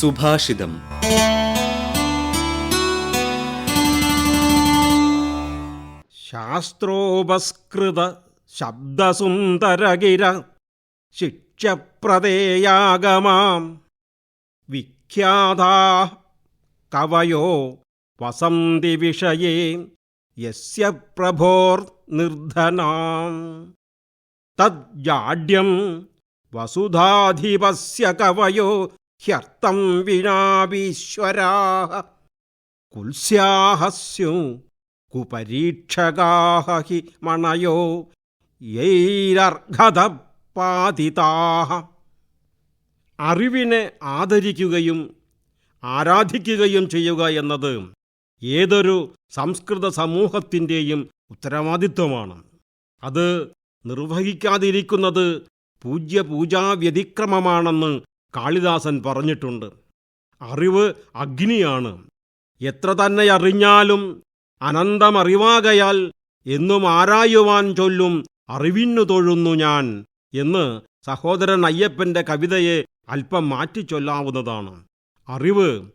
സുഭാഷിതം. ശാസ്ത്രോപസ്കൃത ശബ്ദസുന്ദരഗിര ശിക്ഷപ്രദേയാഗമാം. വിഖ്യാതാ കവയോ വസന്തി വിഷയേ യസ്യ പ്രഭോർ നിർധനാം. തജ്ജാഢ്യം വസുധാധിപസ്യ കവയോ ഹ്യർത്ഥം വിനാവീശ്വരാ കുൽസ്യാഹസ്യു കുപരീക്ഷകാഹ മണയോ യൈരർഹതപാതിതാഹ അറിവിനെ ആദരിക്കുകയും ആരാധിക്കുകയും ചെയ്യുക എന്നത് ഏതൊരു സംസ്കൃത സമൂഹത്തിന്റെയും ഉത്തരവാദിത്വമാണ്. അത് നിർവഹിക്കാതിരിക്കുന്നത് പൂജ്യ പൂജാ വ്യതിക്രമമാണെന്ന് കാളിദാസൻ പറഞ്ഞിട്ടുണ്ട്. അറിവ് അഗ്നിയാണ്. എത്ര തന്നെ അറിഞ്ഞാലും അനന്തമറിവാകയാൽ എന്നും ആരായുവാൻ ചൊല്ലും അറിവിന്നു തൊഴുന്നു ഞാൻ എന്ന് സഹോദരൻ അയ്യപ്പന്റെ കവിതയെ അല്പം മാറ്റി മാറ്റിച്ചൊല്ലാവുന്നതാണ് അറിവ്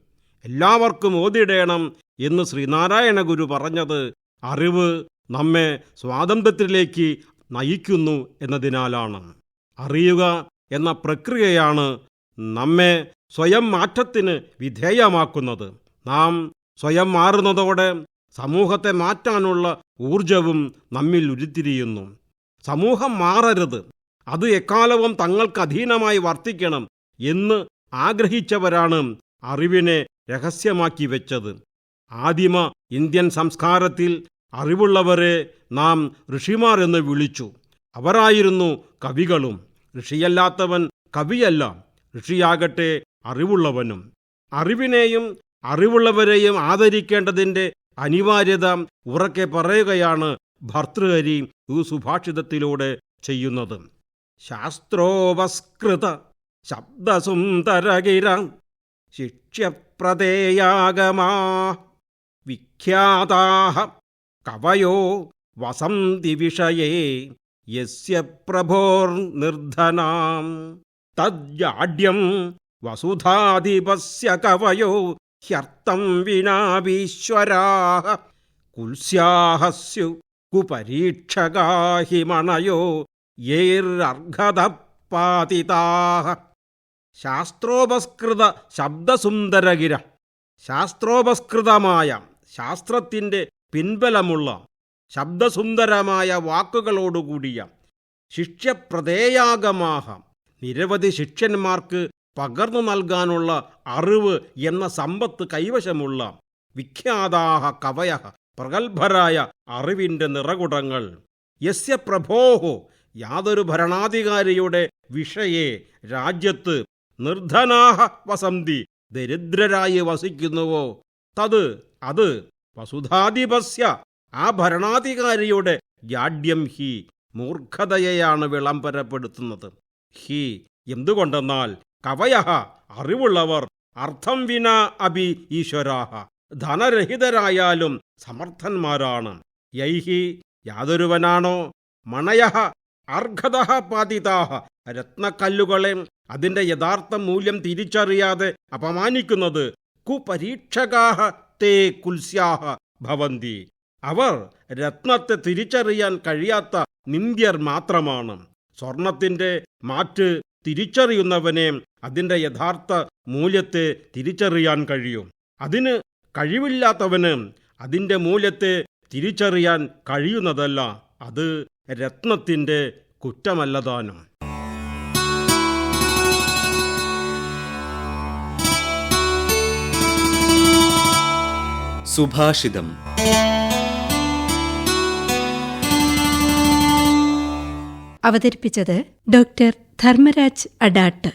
എല്ലാവർക്കും ഓതിടേണം എന്ന് ശ്രീനാരായണ ഗുരു പറഞ്ഞത് അറിവ് നമ്മെ സ്വാതന്ത്ര്യത്തിലേക്ക് നയിക്കുന്നു എന്നതിനാലാണ്. അറിയുക എന്ന പ്രക്രിയയാണ് നമ്മെ സ്വയം മാറ്റത്തിന് വിധേയമാക്കുന്നത്. നാം സ്വയം മാറുന്നതോടെ സമൂഹത്തെ മാറ്റാനുള്ള ഊർജവും നമ്മിൽ ഉരുത്തിരിയുന്നു. സമൂഹം മാറരുത്. അത് എക്കാലവും തങ്ങൾക്ക് അധീനമായി വർത്തിക്കണം എന്ന് ആഗ്രഹിച്ചവരാണ് അറിവിനെ രഹസ്യമാക്കി വെച്ചത്. ആദിമ ഇന്ത്യൻ സംസ്കാരത്തിൽ അറിവുള്ളവരെ നാം ഋഷിമാർ എന്ന് വിളിച്ചു. അവരായിരുന്നു കവികളും. ഋഷിയല്ലാത്തവൻ കവിയല്ല. ഋഷിയാകട്ടെ അറിവുള്ളവനും. അറിവിനെയും അറിവുള്ളവരെയും ആദരിക്കേണ്ടതിന്റെ അനിവാര്യത ഉറക്കെ പറയുകയാണ് ഭർതൃഹരി ഈ സുഭാഷിതത്തിലൂടെ ചെയ്യുന്നത്. ശാസ്ത്രോപസ്കൃത ശബ്ദസുന്ദരകിര ശിക്ഷ്യപ്രദേയാഗമാ വിഖ്യാതാഹ കവയോ വസന്തി വിഷയേ യസ്യ പ്രഭോർ തജ്ജാഡ്യം വസുധാധിപസ്യ കവയോ ഹ്യർത്ഥം വിനാവീശ്വരാഹ കുൽസ്യാഹസ്യു കുപരീക്ഷകാഹിമണയോ യേർർഹതപാതിതാഹ ശാസ്ത്രോപസ്കൃത ശബ്ദസുന്ദരഗിര. ശാസ്ത്രോപസ്കൃതമായ ശാസ്ത്രത്തിന്റെ പിൻബലമുള്ള ശബ്ദസുന്ദരമായ വാക്കുകളോടുകൂടിയ ശിഷ്യപ്രദേയാഗമാഹ നിരവധി ശിഷ്യന്മാർക്ക് പകർന്നു നൽകാനുള്ള അറിവ് എന്ന സമ്പത്ത് കൈവശമുള്ള വിഖ്യാതാഹ കവയ പ്രഗത്ഭരായ അറിവിന്റെ നിറകുടങ്ങൾ. യസ്യ പ്രഭോഹോ യാതൊരു ഭരണാധികാരിയുടെ വിഷയെ രാജ്യത്ത് നിർധനാഹ വസന്തി ദരിദ്രരായി വസിക്കുന്നുവോ? തത് അത് വസുധാധിപസ്യ ആ ഭരണാധികാരിയുടെ ജാഡ്യം ഹി മൂർഖതയെയാണ് വിളംബരപ്പെടുത്തുന്നത്. ഹി എന്തുകൊണ്ടെന്നാൽ കവയഹ അറിവുള്ളവർ അർത്ഥം വിന അഭി ഈശ്വരാഹ ധനരഹിതരായാലും സമർത്ഥന്മാരാണ്. യൈഹി യാതൊരുവനാണോ? മണയഹ അർഹത പാതിതാഹ രത്നക്കല്ലുകളെ അതിന്റെ യഥാർത്ഥ മൂല്യം തിരിച്ചറിയാതെ അപമാനിക്കുന്നത് കുപരീക്ഷകാഹ തേ കുൽസ്യാഹ ഭവന്തി. അവർ രത്നത്തെ തിരിച്ചറിയാൻ കഴിയാത്ത നിന്ദ്യർ മാത്രമാണ്. സ്വർണത്തിന്റെ മാറ്റ് തിരിച്ചറിയുന്നവനെ അതിന്റെ യഥാർത്ഥ മൂല്യത്തെ തിരിച്ചറിയാൻ കഴിയും. അതിന് കഴിവില്ലാത്തവന് അതിന്റെ മൂല്യത്തെ തിരിച്ചറിയാൻ കഴിയുന്നതല്ല. അത് രത്നത്തിന്റെ കുറ്റമല്ലതാനും സുഭാഷിതം. അവതരിപ്പിച്ചത് ഡോക്ടർ ധർമ്മരാജ് അഡാട്ട്.